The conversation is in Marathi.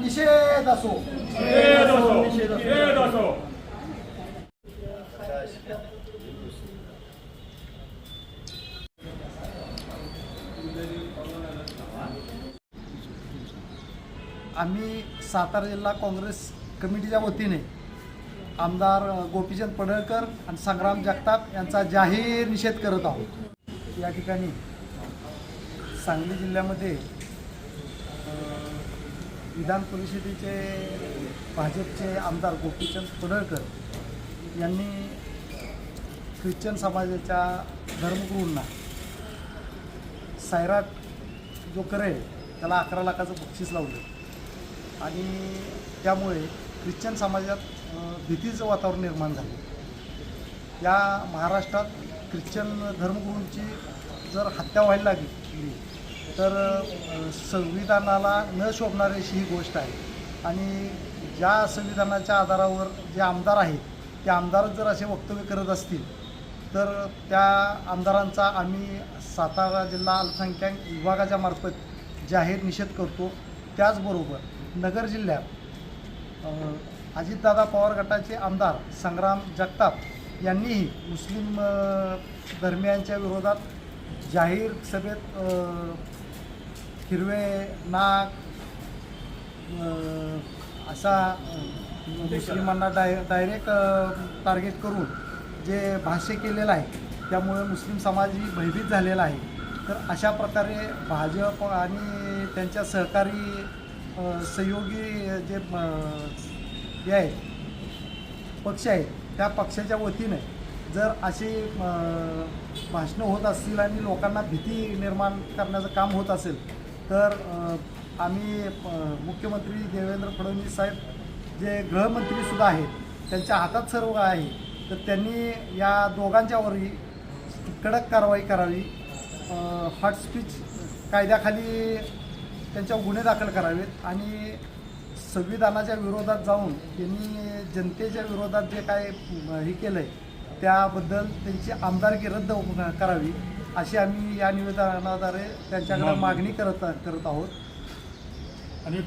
निषेध असो. खेद असो. आम्ही सातारा जिल्हा काँग्रेस कमिटीच्या वतीने आमदार गोपीचंद पडळकर आणि संग्राम जगताप यांचा जाहीर निषेध करत आहोत. या ठिकाणी सांगली जिल्ह्यामध्ये विधान परिषदेचे भाजपचे आमदार गोपीचंद पडळकर यांनी ख्रिश्चन समाजाच्या धर्मगुरूंना सायराट जो करेल त्याला अकरा लाखाचं बक्षीस लावलं. आणि त्यामुळे ख्रिश्चन समाजात भीतीचं वातावरण निर्माण झालं. या महाराष्ट्रात ख्रिश्चन धर्मगुरूंची जर हत्या व्हायला लागली तर संविधानाला न शोभणारी अशी ही गोष्ट आहे. आणि ज्या संविधानाच्या आधारावर जे आमदार आहेत ते आमदारच जर असे वक्तव्य करत असतील तर त्या आमदारांचा आम्ही सातारा जिल्हा अल्पसंख्याक विभागाच्या मार्फत जाहीर निषेध करतो. त्याचबरोबर नगर जिल्ह्यात अजितदादा पवार गटाचे आमदार संग्राम जगताप यांनीही मुस्लिम धर्मियांच्या विरोधात जाहीर सभेत हिरवे नाक असा मुस्लिमांना डाय डायरेक्ट टार्गेट करून जे भाष्य केलेलं आहे त्यामुळे मुस्लिम समाजही भयभीत झालेला आहे. तर अशा प्रकारे भाजप आणि त्यांच्या सहकारी सहयोगी जे आहे हे आहेत पक्ष आहेत त्या पक्षाच्या वतीने जर अशी भाषणं होत असतील आणि लोकांना भीती निर्माण करण्याचं काम होत असेल तर आम्ही मुख्यमंत्री देवेंद्र फडणवीस साहेब जे गृहमंत्रीसुद्धा आहेत त्यांच्या हातात सर्व आहे तर त्यांनी या दोघांच्यावरही कडक कारवाई करावी हॉट स्पीच कायद्याखाली त्यांच्यावर गुन्हे दाखल करावेत आणि संविधानाच्या विरोधात जाऊन त्यांनी जनतेच्या विरोधात जे काय हे केलं आहे त्याबद्दल त्यांची आमदारकी रद्द करावी अशी आम्ही या निवेदनाद्वारे त्यांच्याकडे मागणी करत करत आहोत. आणि